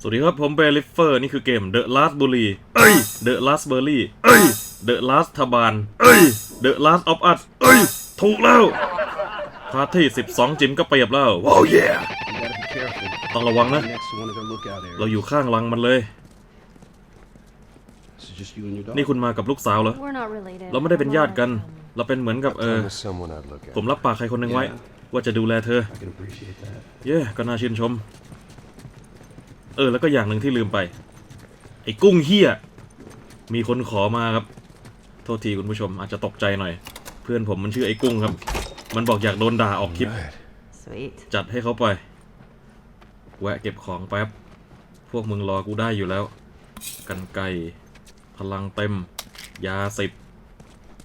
สวัสดีครับ ผมเบลิฟเฟอร์ นี่คือเกม The Last Bully เอ้ย The Last Berry เอ้ย The Last ทบานเอ้ย The Last of Us เอ้ย ถูกแล้วพาร์ทที่ 12 จิมก็เปรียบแล้วว้าว yeah You gotta be careful. ต้องระวังนะ Next to one of their lookout เรา areas. อยู่ข้างลังมันเลย This is just you and your dog. นี่คุณมากับลูกสาวเหรอ We're not related. เราไม่ได้เป็นญาติกัน เราเป็นเหมือนกับเออ Promise someone I'd look at. ผมรับปากใครคนหนึ่งไว้ ว่าจะดูแลเธอ I can appreciate that. เย้ก็น่าชื่นชม เออแล้วก็อย่างหนึ่งที่ลืมไป ไอ้กุ้งเฮียมีคนขอมาครับ โทษทีคุณผู้ชมอาจจะตกใจหน่อย เพื่อนผมมันชื่อไอ้กุ้งครับ มันบอกอยากโดนด่าออกคลิป Right. Sweet. จัดให้เขาไป แวะเก็บของแป๊บ พวกมึงรอกูได้อยู่แล้ว กันไกลพลังเต็ม ยาสิบ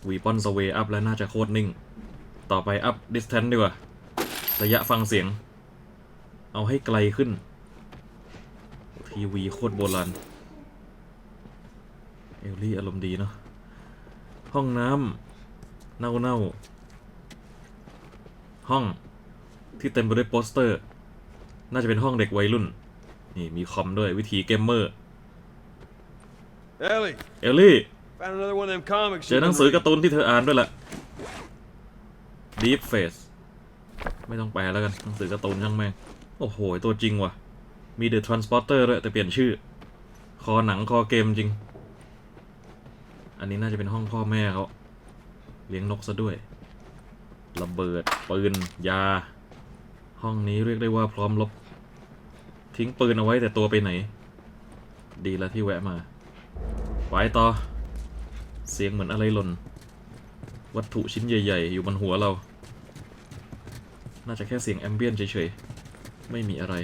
วีปอนสเวอัพและน่าจะโคตรนิ่ง ต่อไปอัพดิสแทนดีกว่า ระยะฟังเสียง เอาให้ไกลขึ้น ทีวีโคตรโบราณ เอลลี่อารมณ์ดีเนาะ ห้องน้ำเน่าเน่าๆห้องที่เต็มไปด้วยโปสเตอร์ น่าจะเป็นห้องเด็กวัยรุ่น นี่มีคอมด้วยวิธีเกมเมอร์ Ellie, เอลลี่ found another one of them comics. เจอหนังสือการ์ตูนที่เธออ่านด้วยแหละ Deep Face ไม่ต้องแปลแล้วกันหนังสือการ์ตูนช่างแม่ง โอ้โห ตัวจริงว่ะ มี The Transporter ด้วยแต่เปลี่ยนชื่อ คอหนังคอเกมจริง อันนี้น่าจะเป็นห้องพ่อแม่เขาเลี้ยงนกซะด้วยระเบิด ปืน ยา ห้องนี้เรียกได้ว่าพร้อมรบทิ้งปืนเอาไว้แต่ตัวไปไหน ดีแล้วที่แวะมาไปต่อ เสียงเหมือนอะไรหล่น วัตถุชิ้นใหญ่ ๆ อยู่บนหัวเรา น่าจะแค่เสียงแอมเบียนเฉย ๆ ไม่มีอะไร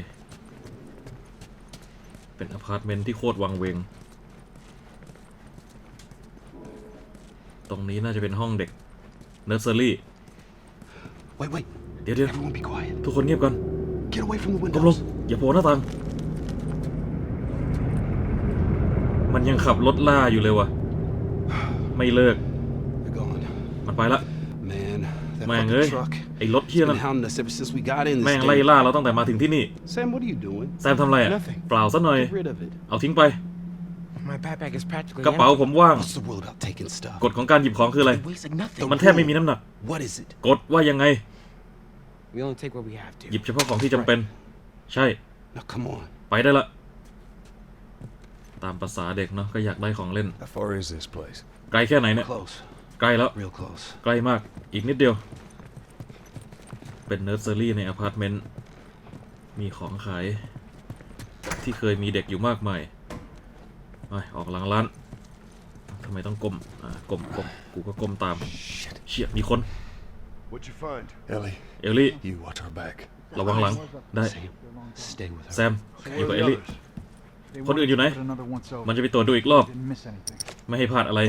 เป็นอพาร์ตเมนต์ที่โคตรวังเวง ตรงนี้น่าจะเป็นห้องเด็กเนอร์เซอรี่ Wait, wait. เดี๋ยวเดี๋ยว Everyone be quiet. ทุกคนเงียบก่อน Get away from the ก้มลง windows. อย่าโผล่หน้าต่าง มันยังขับรถล่าอยู่เลยวะไม่เลิก They're gone. มันไปละ Man, that แม่ง fucking เอ้ย truck. ไอ้รถเที่ย It's นั่น been hounding us ever since we got in แม่ this งไล่ thing. ล่าเราตั้งแต่มาถึงที่นี่ Sam, what are you doing? แซมทำอะไรอะ Nothing. เปล่าซะหน่อย Get rid of it. เอาทิ้งไป My backpack is practically กระเป๋า empty. ผมว่าง What's the rule about taking stuff? กฎของการหยิบของคืออะไร It weighs like nothing. มันแทบไม่มีน้ำหนัก What is it? กฎว่ายังไง We only take what we have to. หยิบเฉพาะของที่จำเป็น ใช่ Now come on. ไปได้ละ ตามภาษาเด็กเนาะก็อยากได้ของเล่น How far is this place? ไกลแค่ไหนเนี่ย Close. ใกล้แล้ว Real close. ใกล้มาก อีกนิดเดียว เป็นเนิร์สเซอรี่ในอพาร์ตเมนต์ มีของขาย ที่เคยมีเด็กอยู่มากมายไปออกหลังร้านทำไมต้องก้ม อ่า ก้มก้มกูก็ก้มตาม เชี่ย มีคน What'd you find? Ellie, เอลลี่ you watch our back. ระวังหลัง ได้ Sam, stay with her. แซม อยู่กับเอ Where ล are the ลี่ others? คนอื่นอยู่ไหน มันจะไปตรวจดูอีกรอบ ไม่ให้พลาดอะไร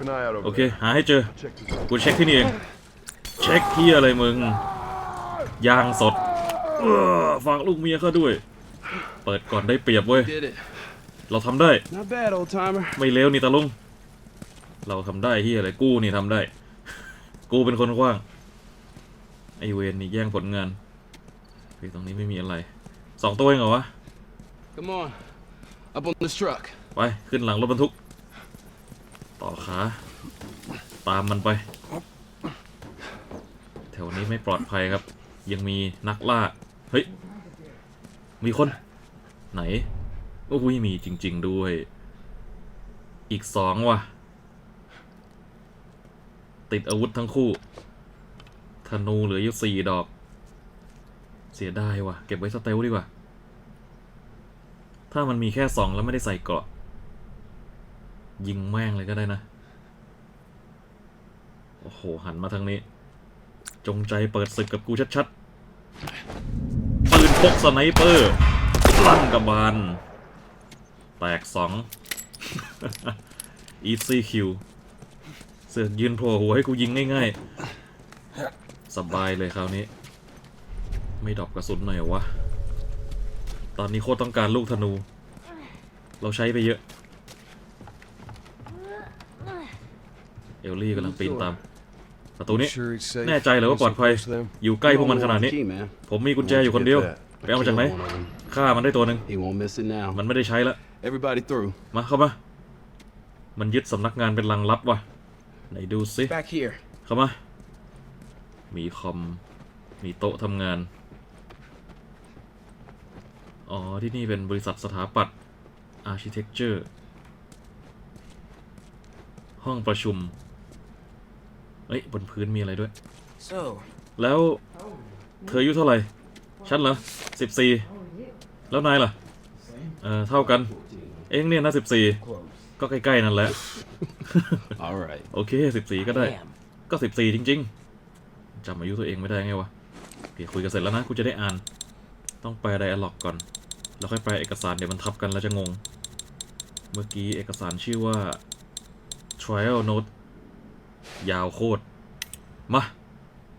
All right. Keep an eye out over โอเค there. หาให้เจอ Check this out. กูเช็คที่นี่เอง เช็คที่อะไรมึง ยางสดเอ้อฝากลูกเมียเข้าด้วย เปิดก่อนได้เปรียบเว้ย Did it. เราทำได้ Not bad, old timer. ไม่เลวนี่ตาลุง เราทำได้ที่อะไร กูนี่ทำได้ กูเป็นคนกว้าง ไอเวนนี่แย่งผลงานเฮ้ยตรงนี้ไม่มีอะไร สองตัวเองเหรอวะ Come on. Up on this truck. ไป ขึ้นหลังรถบรรทุก ต่อขาตามมันไป แถวนี้ไม่ปลอดภัยครับ ยังมีนักล่า เฮ้ย มีคน ไหนโอ้ยมีจริง ๆ ด้วย อีกสองว่ะ ติดอาวุธทั้งคู่ ธนูเหลืออยู่สี่ดอก เสียดายว่ะ เก็บไว้สเตลดีกว่า ถ้ามันมีแค่สองแล้วไม่ได้ใส่เกราะ ยิงแม่งเลยก็ได้นะ โอ้โห หันมาทางนี้ จงใจเปิดศึกกับกูชัดๆ ปืนพกสไนเปอร์ลั่นกระบาล แตกสอง easy kill เสือกยืนโผล่หัวให้กูยิงง่ายๆ สบายเลยคราวนี้ ไม่ดรอกกระสุนหน่อยเหรอวะ ตอนนี้โคตรต้องการลูกธนู เราใช้ไปเยอะ เอ ลลี่กำลังปีนตาม ประตูนี้ Sure it's safe. แน่ใจเหรอว่าปลอดภัย So close to them? อยู่ใกล้พวกมันขนาดนี้ Key, man. ผมมีกุญแจอยู่คนเดียว ไปเอามาจากไหน Kill one of them. ฆ่ามันได้ตัวหนึ่ง He won't miss it now. มันไม่ได้ใช้ละ Everybody through. มาเข้ามา มันยึดสำนักงานเป็นลังลับว่ะ ไหนดูสิ Back here. เข้ามา มีคอม มีโต๊ะทำงาน อ๋อ ที่นี่เป็นบริษัทสถาปัตย์ Architecture ห้องประชุม เอ้ยบนพื้นมีอะไรด้วย So, แล้วเธออายุเท่าไหร่ ฉันเหรอสิบสี่แล้วนายล่ะ เออเท่ากัน เองเนี่ยนะสิบสี่ก็ใกล้ๆนั่นแหละ All right. โอเคสิบสี่ก็ได้ damn. ก็สิบสี่จริง ๆจำอายุตัวเองไม่ได้ไงวะโอเคคุยกันเสร็จแล้วนะกูจะได้อ่าน ต้องแปลไดอะล็อกก่อน แล้วค่อยแปลเอกสารเดี๋ยวมันทับกันแล้วจะงง เมื่อกี้เอกสารชื่อว่า trial note ยาวโคตร มา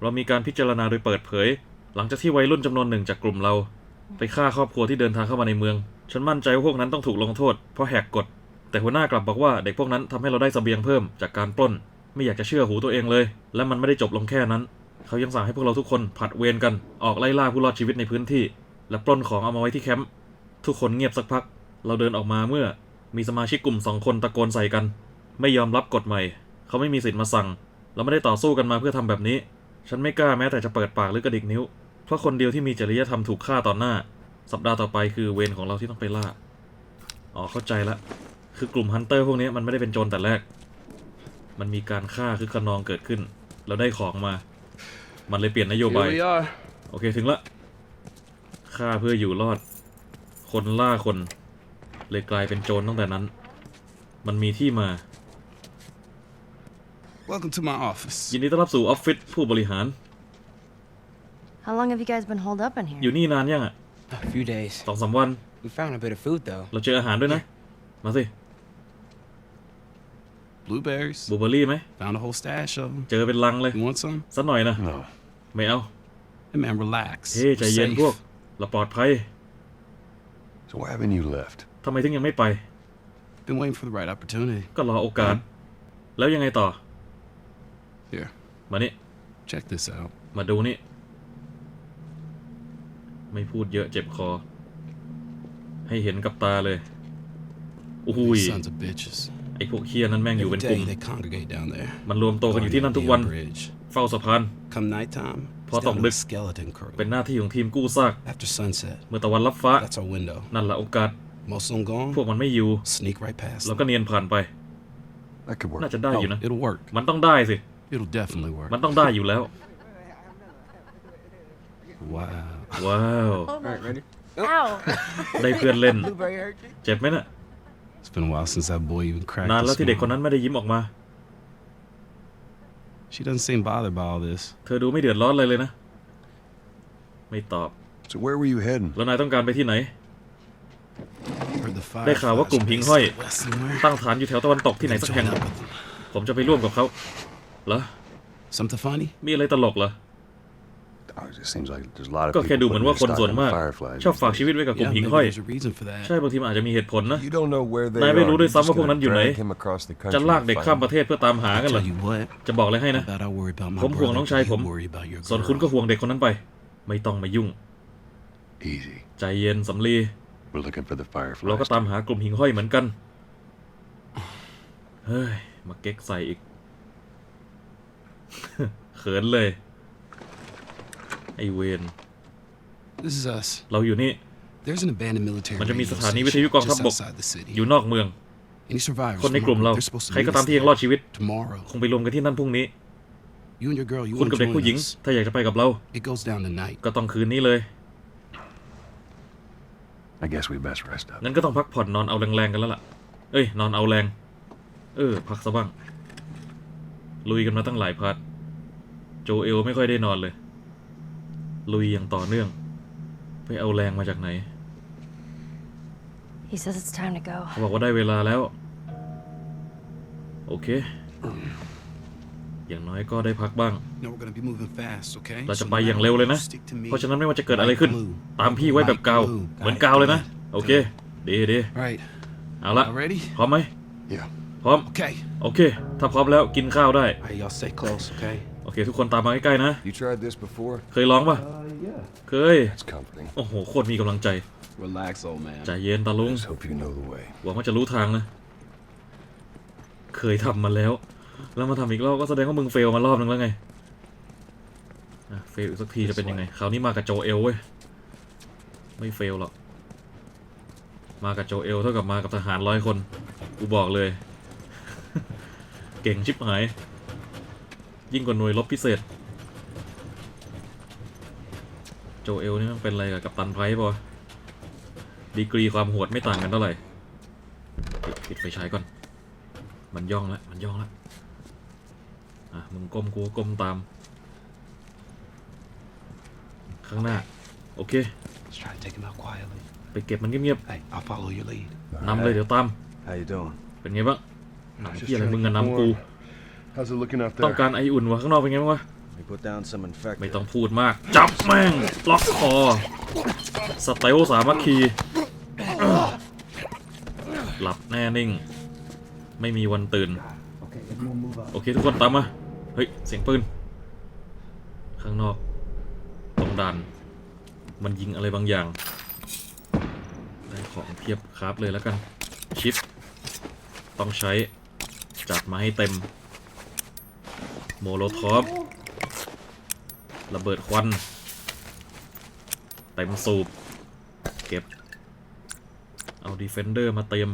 เรามีการพิจารณาโดยเปิดเผย หลังจากที่วัยรุ่นจำนวนหนึ่งจากกลุ่มเรา ไปฆ่าครอบครัวที่เดินทางเข้ามาในเมือง ฉันมั่นใจว่าพวกนั้นต้องถูกลงโทษ เพราะแหกกฎ แต่หัวหน้ากลับบอกว่าเด็กพวกนั้นทำให้เราได้เสบียงเพิ่มจากการปล้น ไม่อยากจะเชื่อหูตัวเองเลย และมันไม่ได้จบลงแค่นั้น เขายังสั่งให้พวกเราทุกคนผัดเวรกัน ออกไล่ล่าผู้รอดชีวิตในพื้นที่ และปล้นของเอามาไว้ที่แคมป์ ทุกคนเงียบสักพัก เราเดินออกมาเมื่อ มีสมาชิกกลุ่มสองคนตะโกนใส่กัน ไม่ยอมรับกฎใหม่ เขาไม่มีสิทธิ์มาสั่ง เราไม่ได้ต่อสู้กันมาเพื่อทำแบบนี้ ฉันไม่กล้าแม้แต่จะเปิดปากหรือกระดิกนิ้ว เพราะคนเดียวที่มีจริยธรรมถูกฆ่าต่อหน้า สัปดาห์ต่อไปคือเวรของเราที่ต้องไปล่า อ๋อเข้าใจละ คือกลุ่มฮันเตอร์พวกนี้มันไม่ได้เป็นโจรแต่แรก มันมีการฆ่าคือขนองเกิดขึ้น เราได้ของมา มันเลยเปลี่ยนนโย Here บาย we are. โอเคถึงละ ฆ่าเพื่ออยู่รอด คนล่าคน เลยกลายเป็นโจรตั้งแต่นั้น มันมีที่มา Welcome to my office. ยินดีต้อนรับสู่ออฟฟิศผู้บริหาร How long have you guys been holed up in อ here? ยู่นี่นานยังอะ A few days. สองสามวัน We found a bit of food though. เราเจออาหารด้วยนะ มาสิ Blueberries. บลูเบอร์รี่ไหม Found a whole stash of them. เจอเป็นลังเลย You want some? สักหน่อยนะ No. ไม่เอา Hey man, relax. เฮ้ย We're ใจเย็น safe. พวก เราปลอดภัย So why haven't you left? ทำไมถึงยังไม่ไป Been waiting for the right opportunity. ก็รอโอกาส แล้วยังไงต่อ Here, มานี่ check this out. มาดูนี่ ไม่พูดเยอะเจ็บคอ ให้เห็นกับตาเลยอุ้ย These sons of bitches. ไอ้พวกเคียนั้นแม่งอยู่ Every เป็นกลุ่ม day they congregate down there. มันรวมตัวกันอยู่ที่นั่นทุกวัน Guarding the bridge. เฝ้าสะพาน Come nighttime, Phó it's down tổng to địch. the skeleton crew. เป็นหน้าที่ของทีมกู้ซาก After sunset, เมื่อตะวันรับฟ้า that's our window. นั่นแหละโอกาส Most of them gone. พวกมันไม่อยู่ Sneak right past เรา them. ก็เนียนผ่านไป That could work. น่าจะได้อยู่นะ Oh, it'll work. มันต้องได้สิ It'll definitely work. มันต้องได้อยู่แล้ว Wow. ว้าว Alright, ready? Ow! ได้เพื่อนเล่น Blueberry hurt you? เจ็บไหมน่ะ It's been a while since that boy even cracked นาน a แล้วที่เด็กคน smile. นั้นไม่ได้ยิ้มออกมา She doesn't seem bothered by all this. เธอดูไม่เดือดร้อนเลยเลยนะ ไม่ตอบ So where were you heading? แล้วนายต้องการไปที่ไหน Heard the ได้ข่าวว่ากลุ่มหิ่งห้อย West somewhere. ตั้งฐานอยู่แถวตะวันตกที่ไหนสักแห่ง Join up with them. ผมจะไปร่วมกับเขา เหรอ Something funny? มีอะไรตลกเหรอ Oh, it just seems like there's a lot of ก็ people แค่ดูเหมือน putting ว่า their คน stock ส่วน in มาก fireflies ชอบฝากชีวิตไว้กับกลุ่ Yeah, มหิ่ง maybe ห้อย there's a reason for that. ใช่บางทีมันอาจจะมีเหตุผลนะ You don't know where they นายไม่รู้ are. ด้วย You're ซ้ำ just ว่าพวกนั้น gonna อยู่ไหน drag him across the country จะลาก and เด็ก find ข้าม him. ประเทศเพื่อตามหากันเหรอ Tell you what, จะบอกเลยให้นะ how about I worry about my ผมห่วง brother, น้องชาย you ผม worry about your ส่วน girl. คุณก็ห่วงเด็กคนนั้นไป ไม่ต้องมายุ่ง Easy. ใจเย็นสำลี We're looking for the เราก็ fireflies. ตามหากลุ่มหิ่งห้อยเหมือนกัน เฮ้ย มาเก๊กใส่อีก เขินเลย ไอเวน This is us. เราอยู่นี่ There's an abandoned military มันจะมี radio สถานี station วิทยุกองทัพ just บก outside the city. อยู่นอกเมือง Any survivors คนใน from กลุ่ม our เรา group, they're supposed to ใคร meet ก็ us ตามที่ยัง there รอดชีวิต tomorrow. คงไปรวมกันที่นั่นพรุ่งนี้ You and your girl, you คุณ want กับ to เด็ก join ผู้หญิง us. ถ้าอยากจะไปกับเรา It goes down tonight. ก็ต้องคืนนี้เลย I guess we best rest up. งั้นก็ต้องพักผ่อนนอนเอาแรงๆกันแล้วล่ะ เอ้ย นอนเอาแรง เออ พักซะบ้าง ลุยกันมาตั้งหลายพาร์ทโจเอลไม่ค่อยได้นอนเลย ลุยอย่างต่อเนื่อง ไปเอาแรงมาจากไหน He says it's time to go. เขาบอกว่าได้เวลาแล้ว โอเค อย่างน้อยก็ได้พักบ้าง No, we're gonna be moving fast, okay? เราจะ So ไป no อย่าง matter เร็ว what, เลยนะ you stick to me. เพราะฉะนั้นไม่ว่าจะเกิดอะไรขึ้น Light blue. ตามพี่ไว้แบบกาว Light blue. เหมือน Got it, กาวเลยนะ got it. โอเค ดีดี Right. เอาละ Y'all ready? พร้อมไหม Yeah. พร้อม Okay. โอเค ถ้าพร้อมแล้วกินข้าวได้ All right, y'all stay close, okay? โอเค ทุกคนตามมาใกล้ๆนะ You tried this before? เคยร้องปะ Uh, yeah. เคย That's comforting. โอ้โห โคตรมีกำลังใจ Relax, old man. ใจเย็นตาลุง Just hope you know the way. หวังว่าจะรู้ทางนะ เคยทำมาแล้ว แล้วมาทำอีกรอบก็แสดงว่ามึงเฟลมารอบนึงแล้วไงอะเฟลอีกสักทีจะเป็นยังไง คราวนี้มากับโจเอลเว้ย ไม่เฟลหรอก มากับโจเอลเท่ากับมากับทหารร้อยคน กูบอกเลย เก่งชิบหาย ยิ่งกว่าหน่วยรบพิเศษ โจเอลนี่มันเป็นอะไรกับกัปตันไพร์ป่ะดีกรีความโหดไม่ต่างกันเท่าไหร่ปิดปิดไฟฉายก่อน มันย่องแล้วมันย่องแล้วอะมึงก้มกูก็ก้มตาม ข้างหน้า โอเค Let's try to take him out quietly. ไปเก็บมันเงียบ Hey, I'll follow your lead. ๆนำเลยเดี๋ยวตาม How you doing? เป็นไงบ้างหนัง Just ที่อะไร trying มึ to งกับ keep นำกู warm. How's it looking out ต้อง there? การไออุ่นวะข้างนอกเป็นไงบ้างวะ We put down some infected. ไม่ต้องพูดมาก จับแม่ง ล็อกคอ สเตลสามัคคี หลับแน่นิ่ง ไม่มีวันตื่น โอเค ทุกคนตามมา เฮ้ย เสียงปืน ข้างนอก ตรงด่านมันยิงอะไรบางอย่าง ได้ของเพียบครับเลยแล้วกัน ชิป ต้องใช้ จัดมาให้เต็ม โมโลทอฟระเบิดควัน เต็มสูบ เก็บ เอาดีเฟนเดอร์มาเตรียม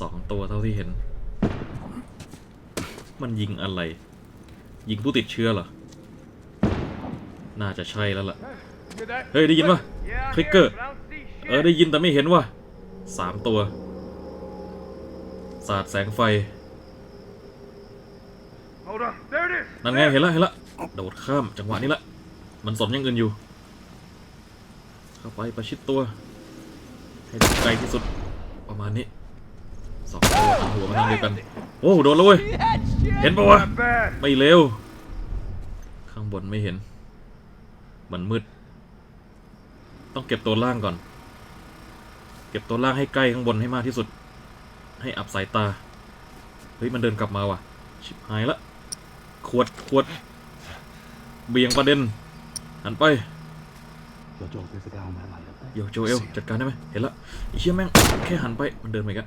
สองตัวเท่าที่เห็น มันยิงอะไร ยิงผู้ติดเชื้อเหรอ น่าจะใช่แล้วล่ะ Hear that? เฮ้ย ได้ยินปะ Yeah, I คลิก hear เกอ it, ร์ but I don't see เออ shit. ได้ยินแต่ไม่เห็นว่ะสามตัว สาดแสงไฟ Hold on. There it is. นั่นไงเห็นละเห็นละโดดข้ามจังหวะนี้ละ มันสนอยังอื่นอยู่ เข้าไปประชิดตัว ให้ได้ไกลที่สุดประมาณนี้สองตัวทางหัวมาทางเดียวกัน โอ้โดนแล้วเว้ยเห็นปะวะ Not bad. ไม่เร็ว ข้างบนไม่เห็น มันมืด ต้องเก็บตัวล่างก่อน เก็บตัวล่างให้ใกล้ข้างบนให้มากที่สุด ให้อับสายตา เฮ้ย มันเดินกลับมาว่ะ ชิบหายละขวดขวด เบี่ยงประเด็น หันไป Yo, Joel, there's a guy on that light up there. โยโจเอลจัดการได้ไหมเห็นละไอ้เชี่ยแม่ง แค่หันไป มันเดินไปอีกัน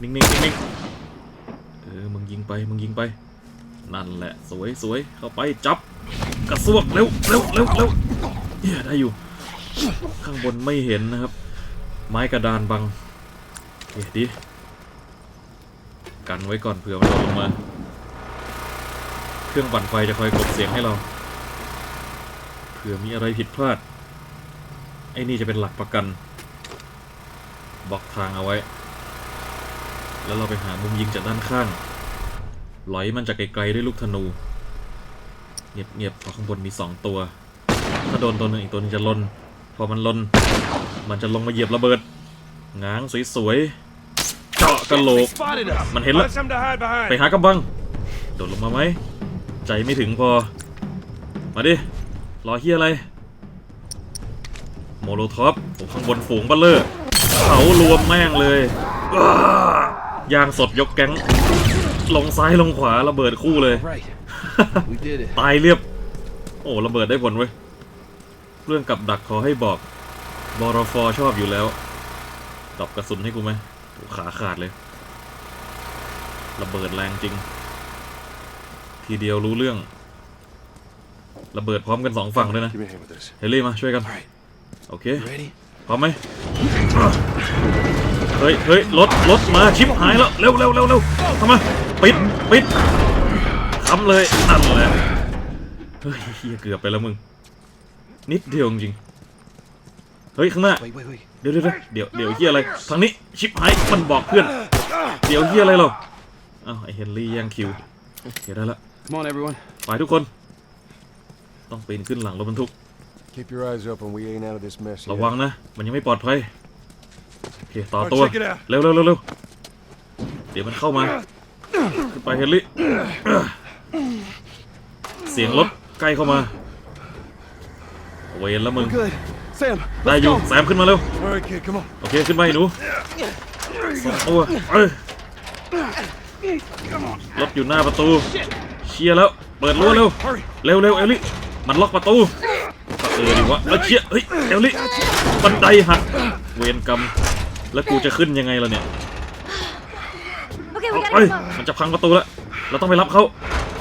นิ่งๆนิ่งๆเออ มึงยิงไป มึงยิงไป นั่นแหละ สวยสวยเข้าไป จับ กระซวก เร็วเร็วเร็วเร็วเฮียได้อยู่ ข้างบนไม่เห็นนะครับ ไม้กระดานบังโอเคดี กันไว้ก่อนเผื่อมันลงมา เครื่องปั่นไฟจะคอยกลบเสียงให้เรา เผื่อมีอะไรผิดพลาด ไอ้นี่จะเป็นหลักประกันบล็อกทางเอาไว้ แล้วเราไปหามุมยิงจากด้านข้างหลอยมันจากไกลๆด้วยลูกธนู เงียบๆพราะข้างบนมีสองตัว ถ้าโดนตัวหนึ่งอีกตัวนึงจะลน พอมันลน มันจะลงมาเหยียบระเบิดง้างสวยๆ กระโหลก Spotted us. มันเห็นแล้ว Find something to hide behind. ไปหากำบัง โดดลงมาไหม ใจไม่ถึงพอ มาดิ รอเฮียอะไร โมโลท็อปโอ้ข้างบนฝูงบัลเลอร์เขารวมแม่งเลยอ้ายางสดยกแก๊ง ลงซ้ายลงขวาระเบิดคู่เลย Right. We did it. ตายเรียบ โอ้ระเบิดได้ผลเว้ย เรื่องกับดักขอให้บอกบรฟชอบอยู่แล้วตอบกระสุนให้กูไหมโอ้ ขาขาดเลย ระเบิดแรงจริง ทีเดียวรู้เรื่อง ระเบิดพร้อมกันสองฝั่งด้วยนะ Give me a hand with this. เฮลี่มาช่วยกัน All right. โอเค You ready? พร้อมไหมเฮ้ยเฮ้ยรถรถมาชิปหายแล้ว เร็วเร็วเร็วเร็วทำไมาปิดปิดทำเลยนั่นแหละเฮ้ยเฮียเกือบไปแล้วมึง นิดเดียวจริงๆเฮ้ยข้างหน้า Wait, wait, wait. เดี๋ยวเดี๋ยวเดี๋ยวเดี๋ยวเฮียอะไร ทางนี้ชิปหายมันบอกเพื่อน เดี๋ยวเฮียอะไรเราอ้าวไอเฮนรี่แย่งคิวเดี๋ยวได้ละ Come on, everyone. ไปทุกคน ต้องปีนขึ้นหลังรถบรรทุก Keep your eyes open. We ain't out of this mess ระ yet. วังนะ มันยังไม่ปลอดภัยโอเคต่อ Alright, ตัว check it out. เร็วเร็วเร็วเร็วเดี๋ยวมันเข้ามาขึ้นไปเฮนรี่ เสียงรถใกล้เข้ามา เวนแล้วมึง Good. Sam, ได้อยู่แซมขึ้นมาเร็ว All right, kid. Come on. โอเคขึ้นไปหนูสองตัวเอ้ยรถอยู่หน้าประตู เชียร์แล้ว เปิดรั้วเร็ว Hurry. เร็วเร็วเอลลี่มันล็อกประตูประตูออดีวะแล้วเชี่ยเฮ้ยเอลลี่บันไดหักเวรกรรมแล้วกูจะขึ้นยังไงล่ะเนี่ย Okay, เอา we ไป gotta move. มันจะพังประตูแล้วเราต้องไปรับเขา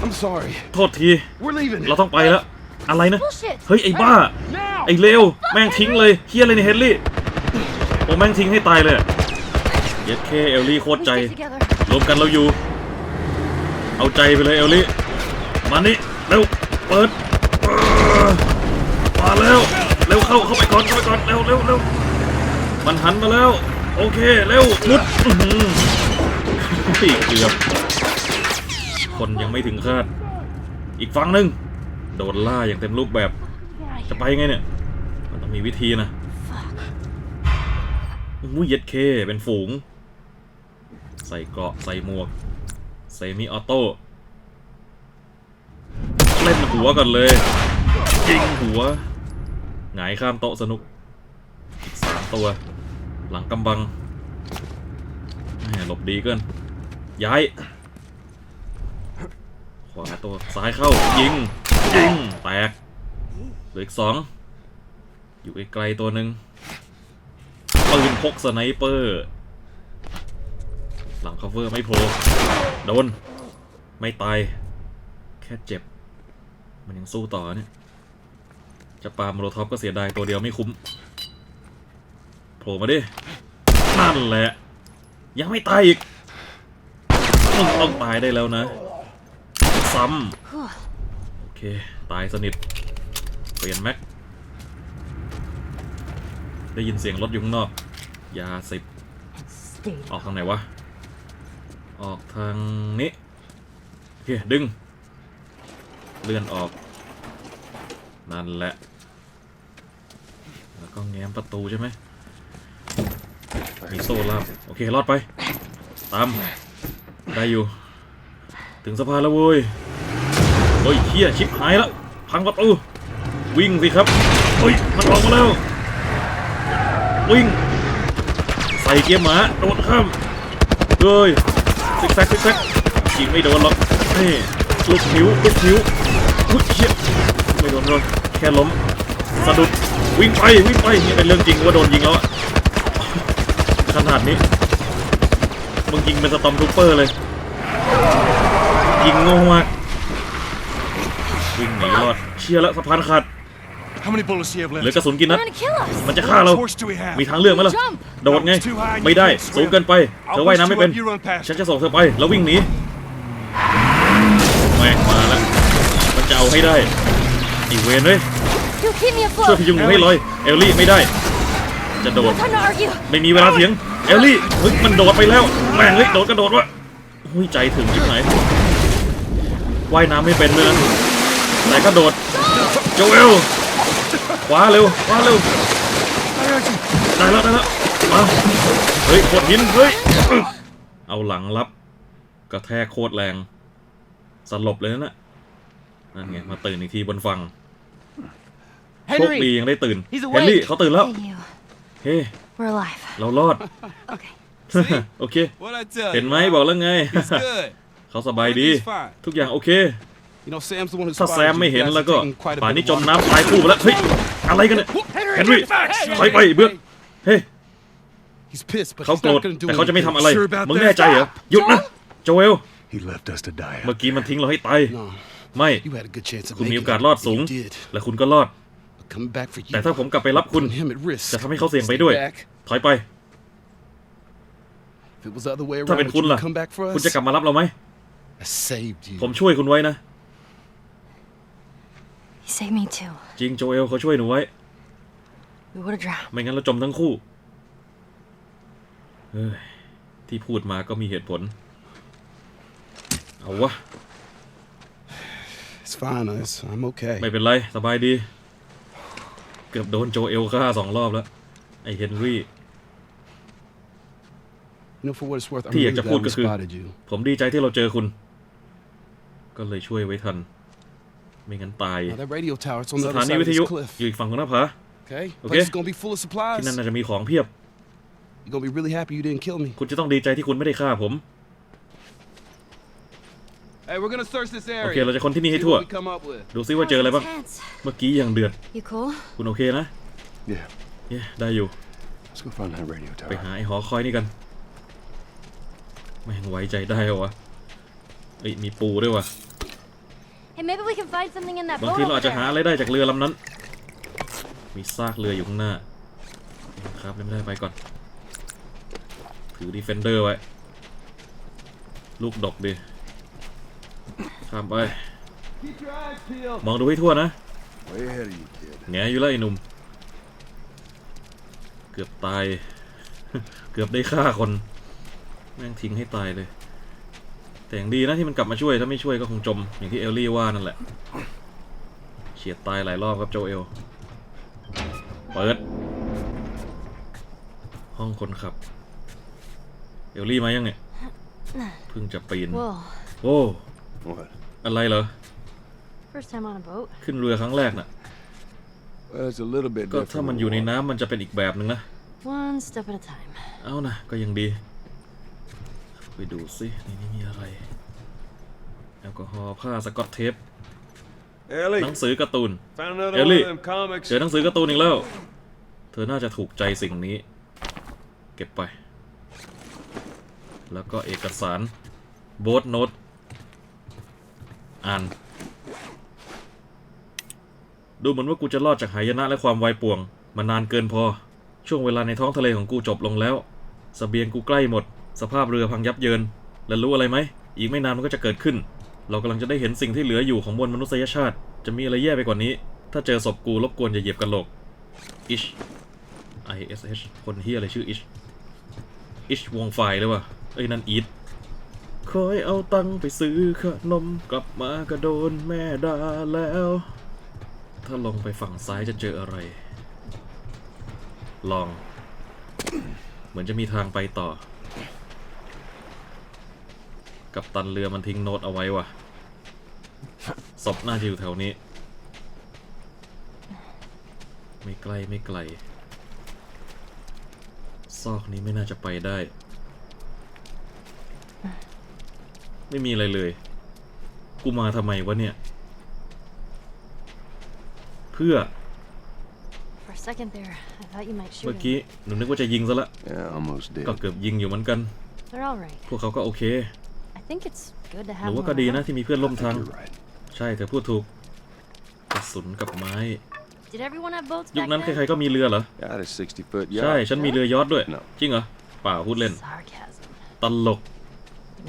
I'm sorry. โทษที We're leaving. เราต้องไปแล้ว อะไรนะ Bullshit. เฮ้ยไอ้บ้า ไอ้เลวแม่งทิ้งเลยเฮียอะไรเนี่ยเฮนรี่โอ้แม่งทิ้งให้ตายเลยอะเย็ดเคเอลลี่โคตร We ใจ stick together. รวมกันเราอยู่ เอาใจไปเลยเอลลี่ มานี่เร็วเปิดเออมาแล้วเร็วเข้าเข้าไปก่อนเข้าไปก่อนเร็วเร็วเร็วมันหันมาแล้ว โอเคเร็วมุดอื้อหือปีกเกือบคนยังไม่ถึงคาด อีกฝั่งหนึ่ง โดนล่าอย่างเต็มรูปแบบ จะไปไงเนี่ย มันต้องมีวิธีนะอุ้ยเย็ดเค เป็นฝูง ใส่เกราะใส่หมวก เซมิออโต้ เล่นหัวก่อนเลย ยิงหัว หงายข้ามโต๊ะสนุก อีกสามตัว หลังกำบังแหม่หลบดีเกิน ย้าย ขวาตัวซ้ายเข้ายิง ยิงแตกเหลืออีกสองอยู่ไกลๆตัวหนึ่งปืนพกสไนเปอร์ หลัง cover ไม่โผล่โดน ไม่ตาย แค่เจ็บ มันยังสู้ต่อเนี่ย จะปาโมโลท็อปก็เสียดายตัวเดียวไม่คุ้มโผล่มาดิ นั่นแหละ ยังไม่ตายอีกมึงต้องตายได้แล้วนะ ซ้ำ เค ตายสนิท เปลี่ยนแม็ก ได้ยินเสียงรถอยู่ข้างนอก ยาสิบ Stay. ออกทางไหนวะ ออกทางนี้ โอเค ดึง เลื่อนออก นั่นแหละ แล้วก็แง้มประตูใช่ไหม มีโซ่ล่าม โอเค รอดไป ตาม ได้อยู่ ถึงสะพานแล้วเว้ย เฮ้ยเฮียชิบหายแล้วพังประตูวิ่งสิครับเฮ้ยมันออกมาแล้ว วิ่ง ใส่เกียร์หมาโดดข้ามเฮ้ยซิกแซกซิกแซกยิงไม่โดนหรอกนี่ลูกหิวลูกหิวอุ๊ยเชียไม่โดนเลยแค่ล้มสะดุดวิ่งไปวิ่งไปนี่เป็นเรื่องจริงว่าโดนยิงแล้วอะขนาดนี้มึงยิงเป็นสตอมทูเปอร์เลย ยิงโง่มาก วิ่งหนีรอดเชี่ยแล้วสะพานขาด How many bullets do you have เหลือ left? กระสุนกี่นัด They're gonna kill us. มันจะฆ่าเรา What choice do we have? มีทางเลือกไหมล่ะ Jump. โดดไงไม่ได้สูงเกินไปเธอว่ายน้ำไม่เป็น You run past. ฉันจะส่งเธอไป แล้ววิ่งหนีแม่งมาแล้ว มันจะเอาให้ได้อีเวนเฮ้ย You keep me ช่วย afloat. พยุงหนูให้ลอย เอลลี่ไม่ได้ จะโด No ด time to argue. ไม่มีเวลาเถียง เอลลี่ เฮ้ย มันโดดไปแล้ว แม่งเฮ้ย โดดกระโดดวะหุ้ยใจถึงที่ไหนว่ายน้ำไม่เป็นเลยนะ แต่ก็โดดโจเอลขวาเร็วขวาเร็วได้แล้วได้แล้วมาเฮ้ยโคตรหินเฮ้ยเอาหลังรับกระแทกโคตรแรงสลบเลยนะน่ะนั่นไงมาตื่นอีกทีบนฝั่งโชคดียังได้ตื่นเฮนรี่เขาตื่นแล้ว Thank you. เฮ้ We're alive. เรารอด Okay. โอเค What I tell เห็น you? ไหมบอกแล้วไง He's good. เขาสบายดี He's fine. ทุกอย่างโอเค You know, Sam's the one who ถ้าแซ spotted ม you. ไม่ You เห็น guys แล้ว are ก็ taking quite a ป่าน bit นี้ of จม water. น้ำตายคู่ไปแล้วเฮ้ยอะไรกันเนี่ยเฮนรี่ไปไปเบือกเฮ้ย He's pissed, but เขา he's โกรธ not gonna do แต่เขาจะไม่ทำ anything. อะไร Sure about มึง that? แน่ใจเหรอหยุดนะโจเอล He left us to die. เมื่อกี้มันทิ้งเราให้ตาย No, ไม่ you had a good chance of คุณมี making โอกาส it. รอดสูง You did. และคุณก็รอด But coming back for you. แต่ถ้าผมกลับไปรับคุณ putting him at risk. จะทำให้เขาเสี่ยงไปด้วย Stay back. ถอยไป If it was the other way ถ้า around, เป็น would คุณ you ล่ะ come back for คุณ us? จะกลับมารับเราไหม I saved you. ผมช่วยคุณไว้นะ You saved me too. จริงโจเอลเขาช่วยหนูไว้ We would have drowned. ไม่งั้นเราจมทั้งคู่เฮ้ยที่พูดมาก็มีเหตุผล เอาวะ It's fine, Us. I'm okay. ไม่เป็นไร สบายดี เกือบโดนโจเอลฆ่าสองรอบแล้ว ไอเฮนรี่ You know, for what it's worth, I'm ที่อยาก really จะพูด glad ก็ we คือ spotted you. ผมดีใจที่เราเจอคุณ ก็เลยช่วยไว้ทัน ไม่งั้นตาย Now, that radio tower, it's on ส the ถา other นี side วิ of ท this ยุ cliff. อยู่อีกฝั่งของหน้าผา Okay? Okay. Place is gonna be full of ที่ supplies. นั่นน่าจะมีของเพียบ You're gonna be really happy you didn't kill me. คุณจะต้องดีใจที่คุณไม่ได้ฆ่าผม Hey, we're gonna search this โอเค area. เราจะคนที่นี่ให้ See ทั่ว what we come up with. ดูซิว่าเจออะไรบ้าง Intense. เมื่อกี้ยังเดือด You cool? คุณโอเคนะ Yeah. เย้ได้อยู่ Let's go find that radio ไป tower. หาไอ้หอคอยนี่กันไม่งไว้ใจได้เหรอวะเอ้ยมีปูด้วยวะ Hey, maybe we can find something in that บาง boat ทีเรา over อาจจะหา there. อะไรได้จากเรือลำนั้น มีซากเรืออยู่ข้างหน้าครับไม่ได้ไปก่อน ถือดีเฟนเดอร์ไว้ ลูกดกดิข้ามไป Keep your eyes peeled. มองดูให้ทั่วนะ Way ahead of you, kid. แงอยู่แล้วไอ้หนุ่ม เกือบตาย เกือบได้ฆ่าคน แม่งทิ้งให้ตายเลย แต่อย่างดีนะที่มันกลับมาช่วย ถ้าไม่ช่วยก็คงจม อย่างที่เอลลี่ว่านั่นแหละ เฉียดตายหลายรอบครับโจเอล เปิด ห้องคนขับ เอลลี่มายังเนี่ย เพิ่งจะปีน Whoa. โอ้ What? อะไรเหรอ First time on a boat. ขึ้นเรือครั้งแรกน่ะ Well, it's a little bit ก็ different. ถ้ามันอยู่ในน้ำมันจะเป็นอีกแบบหนึ่งนะ One step at a time. เอานะก็ยังดี ไปดูสิในนี้มีอะไร แอลกอฮอล์ผ้าสกอตเทป Ellie, หนังสือการ์ตูน found another Ellie. one of them comics. เจอหนังสือการ์ตูนอีกแล้ว เธอน่าจะถูกใจสิ่งนี้ เก็บไป แล้วก็เอกสารโบทโน้ตอ่านดูเหมือนว่ากูจะรอดจากหายนะและความวายป่วง มานานเกินพอ ช่วงเวลาในท้องทะเลของกูจบลงแล้วสเสบียงกูใกล้หมด สภาพเรือพังยับเยิน และรู้อะไรไหม อีกไม่นานมันก็จะเกิดขึ้น เรากำลังจะได้เห็นสิ่งที่เหลืออยู่ของมวลมนุษยชาติ จะมีอะไรแย่ไปกว่านี้ ถ้าเจอศพกูรบกวนอย่าเหยียบกันโหลกอิช I S H คนเฮียอะไรชื่ออิช อิชวงไฟเลยวะเอ้ยนั่นอีทคอยเอาตังไปซื้อขนมกลับมาก็โดนแม่ด่าแล้ว ถ้าลงไปฝั่งซ้ายจะเจออะไร ลอง เหมือนจะมีทางไปต่อ กับตันเรือมันทิ้งโน้ตเอาไว้ว่ะศพน่าจะอยู่แถวนี้ ไม่ใกลไม่ไกล ซอกนี้ไม่น่าจะไปได้ ไม่มีอะไรเลย กูมาทำไมวะเนี่ย เพื่อ เมื่อกี้หนูนึกว่าจะยิงซะละ Yeah, ก็เกือบยิงอยู่เหมือนกัน right. พวกเขาก็โอเค think it's good to ห have นู them ว่าก็ดีนะ around. ที่มีเพื่อนร่วมทาง You're right. ใช่เธอพูดถูกกระสุนกับไม้ Did everyone have boats ยุค back นั้นใคร then? ๆก็มีเรือเหรอ Got a 60 foot ใช่ yacht. ฉันมีเรือยอทด้วย No. จริงเหรอเปล่าพูดเล่น Sarcasm. ตลก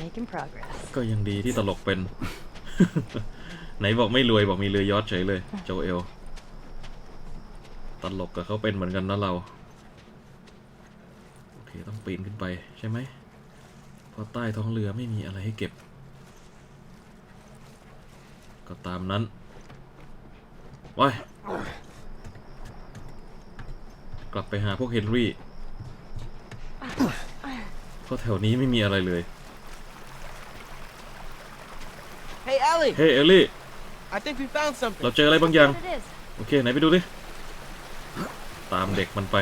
Making progress. ก็ยังดีที่ตลกเป็น ไหนบอกไม่รวยบอกมีเรือยอทเฉยเลย โจเอล ตลกกับเขาเป็นเหมือนกันนะเรา โอเค ต้องปีนขึ้นไปใช่ไหมเพ ราะใต้ท้องเรือไม่มีอะไรให้เก็บ ก็ตามนั้นว้ายกลับไปหาพวกเฮนรี่เพราะแถวนี้ไม่มีอะไรเลย Hey, Ellie! เฮ้ยเอลลี่ I think we found something. เราเจออะไรบางอย่าง What it is? โอเค ไหนไปดูดิ ตามเด็กมันไป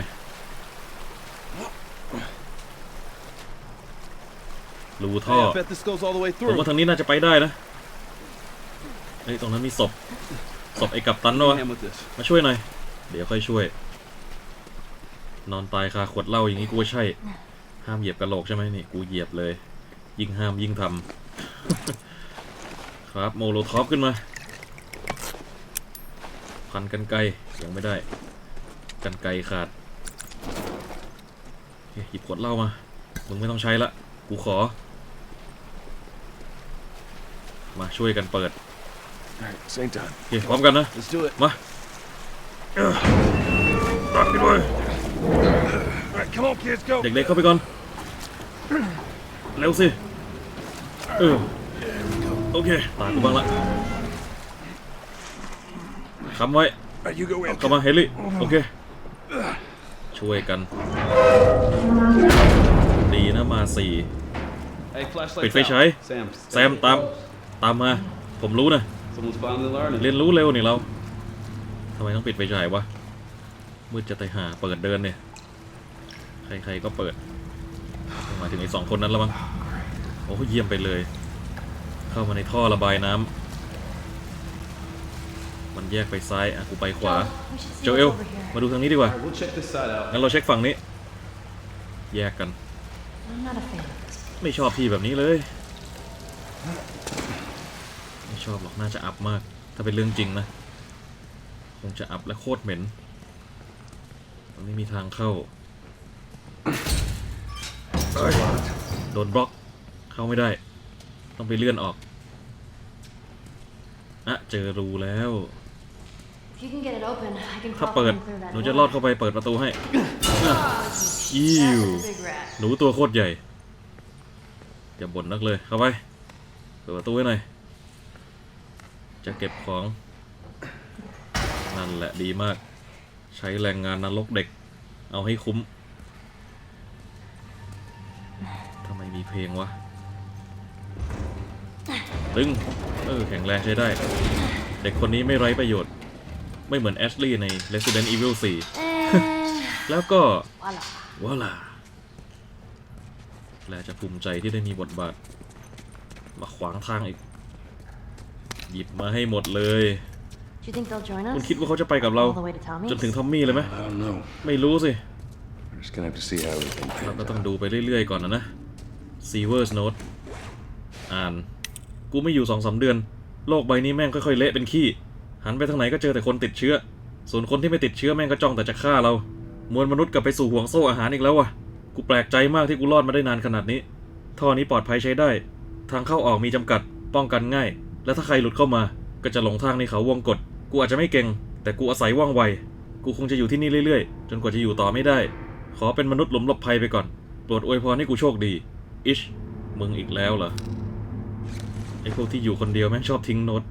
รูท่อ Hey, I bet this goes all the way ผม through. ว่าทางนี้น่าจะไปได้นะเฮ้ยตรงนั้นมีศพ ศพไอ้กัปตันด้วยวะ Hand with this. มาช่วยหน่อย เดี๋ยวค่อยช่วย นอนตายคาขวดเหล้าอย่างนี้กูว่าใช่ ห้ามเหยียบกระโหลกใช่ไหมนี่ กูเหยียบเลย ยิ่งห้ามยิ่งทำ ครับโมโลท็อปขึ้นมา พันกันไกลยังไม่ได้ กันไกลขาดโอเคหยิบขวดเหล้ามา มึงไม่ต้องใช้ละ กูขอ มาช่วยกันเปิด All right, same time. โอเคพร้อมกันนะ Let's do it. มาตัดไปด้วย All right, come on, kids, go. เด็กๆเข้าไปก่อน เร็วสิ เออ โอเค ตากูบ้างละคำไว้ All right, you go in. เข้ามาเฮลี่โอเค ช่วยกัน ดีนะมาสี่ Hey, flashlight. ปิดไฟฉาย Sam. แซมตาม ตามมา ผมรู้นะ Someone's finally learning. เรียนรู้เร็วนี่เราทำไมต้องปิดไฟฉายวะมืดจะตายหาเปิดเดินเนี่ย ใครๆก็เปิดหมายถึงไอ้สองคนนั้นแล้วมั้งโอ้เยี่ยมไปเลยขเข้ามาในท่อระบายน้ำมันแยกไปซ้ายอะกูไปขวา We should see โจ what's เอล over here. มาดูทางนี้ดีกว่า Alright, we'll check this side out. งั้นเราเช็คฝั่งนี้ แยกกัน I'm not a fan of this. ไม่ชอบที่แบบนี้เลยไม่ ชอบหรอกน่าจะอับมาก ถ้าเป็นเรื่องจริงนะ คงจะอับและโคตรเหม็นตรงนี้มีทางเข้าเอ้ยโดนบล็อก เข้าไม่ได้ ต้องไปเลื่อนออกอะเจอรูแล้ว If you can get it open, I can ถ้า crawl เปิด in through that หนูจะ door. รอดเข้าไปเปิดประตูให้อะอิว That's a big rat. หนูตัวโคตรใหญ่ อย่าบ่นนักเลย เข้าไป เปิดประตูให้หน่อย จะเก็บของ นั่นแหละดีมาก ใช้แรงงานนรกเด็ก เอาให้คุ้มทำไมมีเพลงวะ ตึง เออ แข็งแรงใช้ได้ เด็กคนนี้ไม่ไร้ประโยชน์ ไม่เหมือนแอชลีย์ใน Resident Evil 4 And แล้วก็ voila. ว้าล่ะและจะภูมิใจที่ได้มีบทบาท มาขวางทางอีก หยิบมาให้หมดเลย Do you think they'll join คุณ us? คิดว่าเขาจะไปกับเรา All the way to Tommy's? จนถึงทอมมี่เลยไหม I don't know. ไม่รู้สิ We're just gonna have to see how everything เรา pans ก็ต้อง out. ดูไปเรื่อยๆก่อนนะนะ Seaver's Note อ่าน กูไม่อยู่สองสามเดือน โลกใบนี้แม่งค่อยๆเละเป็นขี้ หันไปทางไหนก็เจอแต่คนติดเชื้อ ส่วนคนที่ไม่ติดเชื้อแม่งก็จ้องแต่จะฆ่าเรา มวลมนุษย์กลับไปสู่ห่วงโซ่อาหารอีกแล้ววะกูแปลกใจมากที่กูรอดมาได้นานขนาดนี้ ท่อนี้ปลอดภัยใช้ได้ ทางเข้าออกมีจำกัด ป้องกันง่าย และถ้าใครหลุดเข้ามาก็จะหลงทางในเขาวงกฏกูอาจจะไม่เก่ง แต่กูอาศัยว่องไว กูคงจะอยู่ที่นี่เรื่อยๆ จนกว่าจะอยู่ต่อไม่ได้ ขอเป็นมนุษย์หลุมหลบภัยไปก่อนโปรดอวยพรให้กูโชคดี อิช มึงอีกแล้วเหรอ ไอพวกที่อยู่คนเดียวแม่งชอบทิ้งโน้ต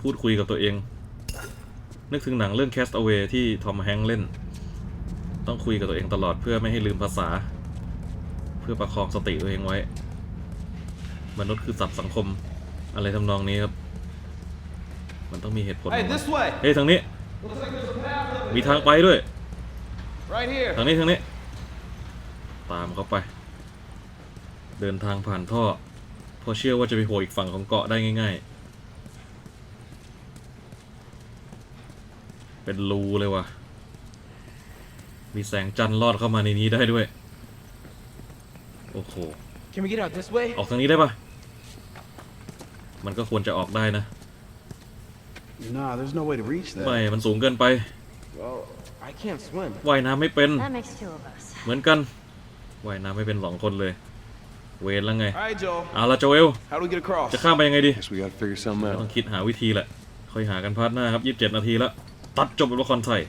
พูดคุยกับตัวเอง นึกถึงหนังเรื่อง Cast Away ที่ทอมแฮงค์เล่น ต้องคุยกับตัวเองตลอดเพื่อไม่ให้ลืมภาษา เพื่อประคองสติตัวเองไว้ มนุษย์คือสัตว์สังคม อะไรทำนองนี้ครับ มันต้องมีเหตุผล Hey, this way. เฮ้ยทางนี้มีทางไปด้วย Right here. ทางนี้ทางนี้ ตามเขาไป เดินทางผ่านท่อเพราะเชื่อว่าจะไปโผล่อีกฝั่งของเกาะได้ง่ายๆ เป็นรูเลยว่ะ มีแสงจันทร์ลอดเข้ามาในนี้ได้ด้วย โอ้โห Can we get out this way? ออกทางนี้ได้ปะ มันก็ควรจะออกได้นะ Nah, there's no way to reach ไม่ that. มันสูงเกินไป Well, I can't swim. ว่ายน้ำไม่เป็น That makes two of us. เหมือนกัน ว่ายน้ำไม่เป็นสองคนเลย เวรแล้วไง All right, Joel. เอาละโจเอล How do we get across? จะข้ามไปยังไงดี Guess we gotta figure something ต้อ out. งคิดหาวิธีแหละ ค่อยหากันพาร์ทหน้าครับ 27 นาทีแล้ว ตัดจบเป็นละครไทย